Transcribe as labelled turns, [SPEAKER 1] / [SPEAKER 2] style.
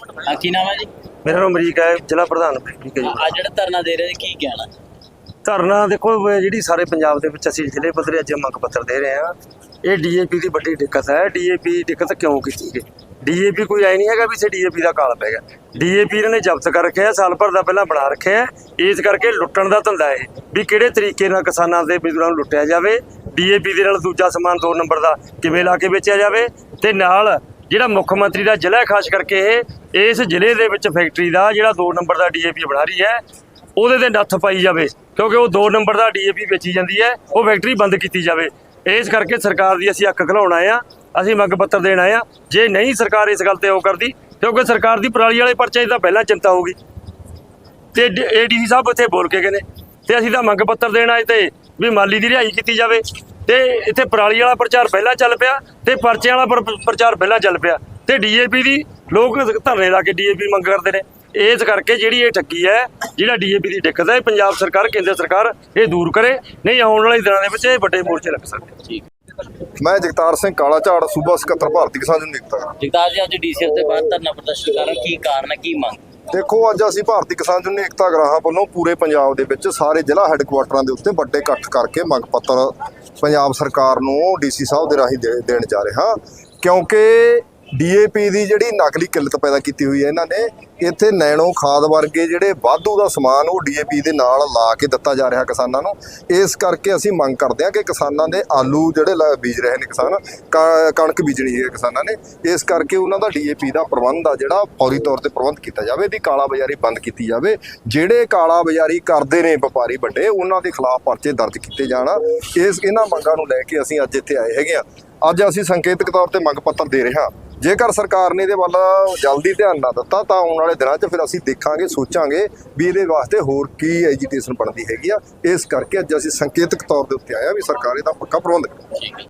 [SPEAKER 1] ਹਾਂ ਕੀ ਨਾਮ ਹੈ ਜੀ?
[SPEAKER 2] ਮੇਰਾ ਨਾਮ ਅਮਰੀਕ ਹੈ ਜ਼ਿਲ੍ਹਾ ਪ੍ਰਧਾਨ ਠੀਕ ਹੈ ਜੀ।
[SPEAKER 1] ਅੱਜ ਜਿਹੜਾ ਧਰਨਾ ਦੇ ਰਹੇ ਕੀ ਕਹਿਣਾ?
[SPEAKER 2] ਧਰਨਾ ਦੇਖੋ ਜਿਹੜੀ ਸਾਰੇ ਪੰਜਾਬ ਦੇ ਵਿੱਚ ਅਸੀਂ ਜ਼ਿਲ੍ਹੇ ਪੱਧਰੀ ਅੱਜ ਮੰਗ ਪੱਤਰ ਦੇ ਰਹੇ ਹਾਂ ਇਹ ਡੀਏਪੀ ਦੀ ਵੱਡੀ ਦਿੱਕਤ ਹੈ। ਡੀਏਪੀ ਦਿੱਕਤ ਕਿਉਂ ਕੀਤੀ ਗਈ? ਡੀਏਪੀ ਕੋਈ ਐ ਨਹੀਂ ਹੈਗਾ ਵੀ ਸੇ ਡੀਏਪੀ ਦਾ ਕਾਲ ਪੈ ਗਿਆ। ਡੀਏਪੀ ਇਹਨਾਂ ਨੇ ਜ਼ਬਤ ਕਰ ਰੱਖਿਆ ਸਾਲ ਭਰ ਦਾ ਪਹਿਲਾਂ ਬਣਾ ਰੱਖਿਆ ਇਸ ਕਰਕੇ ਲੁੱਟਣ ਦਾ ਧੰਦਾ ਹੈ ਵੀ ਕਿਹੜੇ ਤਰੀਕੇ ਨਾਲ ਕਿਸਾਨਾਂ ਦੇ ਮਜ਼ਦੂਰਾਂ ਨੂੰ ਲੁੱਟਿਆ ਜਾਵੇ? ਡੀਏਪੀ ਦੇ ਨਾਲ ਦੂਜਾ ਸਮਾਨ ਦੋ ਨੰਬਰ ਦਾ ਕਿਵੇਂ ਲਾ ਕੇ ਵੇਚਿਆ ਜਾਵੇ? ਤੇ ਨਾਲ ਜਿਹੜਾ ਮੁੱਖ ਮੰਤਰੀ ਦਾ ਜ਼ਿਲ੍ਹਾ ਖਾਸ ਕਰਕੇ ਇਹ, ਇਸ ਜ਼ਿਲ੍ਹੇ ਦੇ ਵਿੱਚ ਫੈਕਟਰੀ ਦਾ ਜਿਹੜਾ ਦੋ ਨੰਬਰ ਦਾ ਡੀਏਪੀ ਬਣਾ ਰਹੀ ਹੈ, ਉਹਦੇ ਤੇ ਨੱਥ ਪਾਈ ਜਾਵੇ, ਕਿਉਂਕਿ ਉਹ 2 ਨੰਬਰ ਦਾ ਡੀਏਪੀ ਵੇਚੀ ਜਾਂਦੀ ਹੈ, ਉਹ ਫੈਕਟਰੀ ਬੰਦ ਕੀਤੀ ਜਾਵੇ। ਇਸ ਕਰਕੇ ਸਰਕਾਰ ਦੀ ਅਸੀਂ ਅੱਖ ਖਲਾਉਣ ਆਏ ਆ ਅਸੀਂ ਮੰਗ ਪੱਤਰ ਦੇਣ ਆਏ ਆ ਜੇ ਨਹੀਂ ਸਰਕਾਰ ਇਸ ਗੱਲ ਤੇ ਉਹ ਕਰਦੀ, ਕਿਉਂਕਿ ਸਰਕਾਰ ਦੀ ਪਰਾਲੀ ਵਾਲੇ ਪਰਚੇ ਦੀ ਤਾਂ ਪਹਿਲਾਂ ਚਿੰਤਾ ਹੋਊਗੀ। ਤੇ ਏਡੀਸੀ ਸਾਹਿਬ ਇੱਥੇ ਬੋਲ ਕੇ ਗਏ ਨੇ, ਤੇ ਅਸੀਂ ਤਾਂ ਮੰਗ ਪੱਤਰ ਦੇਣ ਆਏ ਤੇ ਵੀ ਮਾਲੀ ਦੀ ਰਿਹਾਈ ਕੀਤੀ ਜਾਵੇ। ਤੇ ਇੱਥੇ ਪਰਾਲੀ ਵਾਲਾ ਪ੍ਰਚਾਰ ਪਹਿਲਾਂ ਚੱਲ ਪਿਆ ਤੇ ਪਰਚੇ ਵਾਲਾ ਪਰ- ਪ੍ਰਚਾਰ ਪਹਿਲਾਂ ਚੱਲ ਪਿਆ ਤੇ ਡੀਏਪੀ ਦੀ ਲੋਕ ਧਰਨੇ ਲਾ ਕੇ ਡੀਏਪੀ ਮੰਗ ਕਰਦੇ ਨੇ। ਇਸ ਕਰਕੇ ਜਿਹੜੀ ਇਹ ਠੱਗੀ ਹੈ ਜਿਹੜਾ ਡੀਏਪੀ ਦੀ ਦਿੱਕਤ ਹੈ ਪੰਜਾਬ ਸਰਕਾਰ ਕੇਂਦਰ ਸਰਕਾਰ ਇਹ ਦੂਰ ਕਰੇ ਨਹੀਂ ਆਉਣ ਵਾਲੇ ਦਿਨਾਂ ਦੇ ਵਿੱਚ ਇਹ ਵੱਡੇ ਮੋਰਚੇ ਲੱਗ ਸਕਦੇ
[SPEAKER 1] ਠੀਕ।
[SPEAKER 3] ਮੈਂ ਜਗਤਾਰ ਸਿੰਘ ਕਾਲਾ ਝਾੜ ਸੂਬਾ ਸਕੱਤਰ ਭਾਰਤੀ ਕਿਸਾਨ ਯੂਨੀਅਨ
[SPEAKER 1] ਜਗਤਾਰ ਜੀ ਅੱਜ ਡੀਸੀਐਫ ਦੇ ਬਾਹਰ ਧਰਨਾ ਪ੍ਰਦਰਸ਼ਨ ਕਰ ਰਹੇ ਕੀ ਕਾਰਨ ਹੈ ਕੀ ਮੰਗ
[SPEAKER 3] ਦੇਖੋ, ਅੱਜ ਅਸੀਂ ਭਾਰਤੀ ਕਿਸਾਨ ਯੂਨੀਅਨ ਏਕਤਾ ਗਰਾਹਾਂ ਵੱਲੋਂ ਪੂਰੇ ਪੰਜਾਬ ਦੇ ਵਿੱਚ ਸਾਰੇ ਜ਼ਿਲ੍ਹਾ ਹੈੱਡਕੁਆਟਰਾਂ ਦੇ ਉੱਤੇ ਵੱਡੇ ਇਕੱਠ ਕਰਕੇ ਮੰਗ ਪੱਤਰ ਪੰਜਾਬ ਸਰਕਾਰ ਨੂੰ ਡੀਸੀ ਸਾਹਿਬ ਦੇ ਰਾਹੀਂ ਦੇ- ਦੇਣ ਜਾ ਰਹੇ ਹਾਂ। ਕਿਉਂਕਿ ਡੀਏਪੀ ਦੀ ਜਿਹੜੀ ਨਕਲੀ ਕਿੱਲਤ ਪੈਦਾ ਕੀਤੀ ਹੋਈ ਹੈ ਇਹਨਾਂ ਨੇ, ਇੱਥੇ ਨੈਣੋ ਖਾਦ ਵਰਗੇ ਜਿਹੜੇ ਵਾਧੂ ਦਾ ਸਮਾਨ ਉਹ ਡੀਏਪੀ ਦੇ ਨਾਲ ਲਾ ਕੇ ਦਿੱਤਾ ਜਾ ਰਿਹਾ ਕਿਸਾਨਾਂ ਨੂੰ। ਇਸ ਕਰਕੇ ਅਸੀਂ ਮੰਗ ਕਰਦੇ ਹਾਂ ਕਿ ਕਿਸਾਨਾਂ ਦੇ ਆਲੂ ਜਿਹੜੇ ਲਾ- ਬੀਜ ਰਹੇ ਨੇ ਕਿਸਾਨ, ਕ- ਕਣਕ ਬੀਜਣੀ ਹੈ ਕਿਸਾਨਾਂ ਨੇ, ਇਸ ਕਰਕੇ ਉਹਨਾਂ ਦਾ ਡੀਏਪੀ ਦਾ ਪ੍ਰਬੰਧ ਆ ਜਿਹੜਾ ਫੌਰੀ ਤੌਰ ਤੇ ਪ੍ਰਬੰਧ ਕੀਤਾ ਜਾਵੇ, ਇਹਦੀ ਕਾਲਾ ਬਾਜ਼ਾਰੀ ਬੰਦ ਕੀਤੀ ਜਾਵੇ। ਜਿਹੜੇ ਕਾਲਾ ਬਾਜ਼ਾਰੀ ਕਰਦੇ ਨੇ ਵਪਾਰੀ ਵੱਡੇ, ਉਹਨਾਂ ਦੇ ਖਿਲਾਫ ਪਰਚੇ ਦਰਜ ਕੀਤੇ ਜਾਣ। ਇਸ ਇਹਨਾਂ ਮੰਗਾਂ ਨੂੰ ਲੈ ਕੇ ਅਸੀਂ ਅੱਜ ਇੱਥੇ ਆਏ ਹੈਗੇ ਆ ਅੱਜ ਅਸੀਂ ਸੰਕੇਤਕ ਤੌਰ ਤੇ ਮੰਗ ਪੱਤਰ ਦੇ ਰਹੇ ਹਾਂ। ਜੇਕਰ ਸਰਕਾਰ ਨੇ ਇਹਦੇ ਵੱਲ ਜਲਦੀ ਧਿਆਨ ਨਾ ਦਿੱਤਾ, ਤਾਂ ਆਉਣ ਵਾਲੇ ਦਿਨਾਂ 'ਚ ਫਿਰ ਅਸੀਂ ਦੇਖਾਂਗੇ, ਸੋਚਾਂਗੇ ਵੀ ਇਹਦੇ ਵਾਸਤੇ ਹੋਰ ਕੀ ਐਜੀਟੇਸ਼ਨ ਬਣਦੀ ਹੈਗੀ ਆ। ਇਸ ਕਰਕੇ ਅੱਜ ਅਸੀਂ ਸੰਕੇਤਕ ਤੌਰ ਦੇ ਉੱਤੇ ਆਏ ਆ ਵੀ ਸਰਕਾਰ ਇਹਦਾ ਪੱਕਾ ਪ੍ਰਬੰਧ ਕਰੇ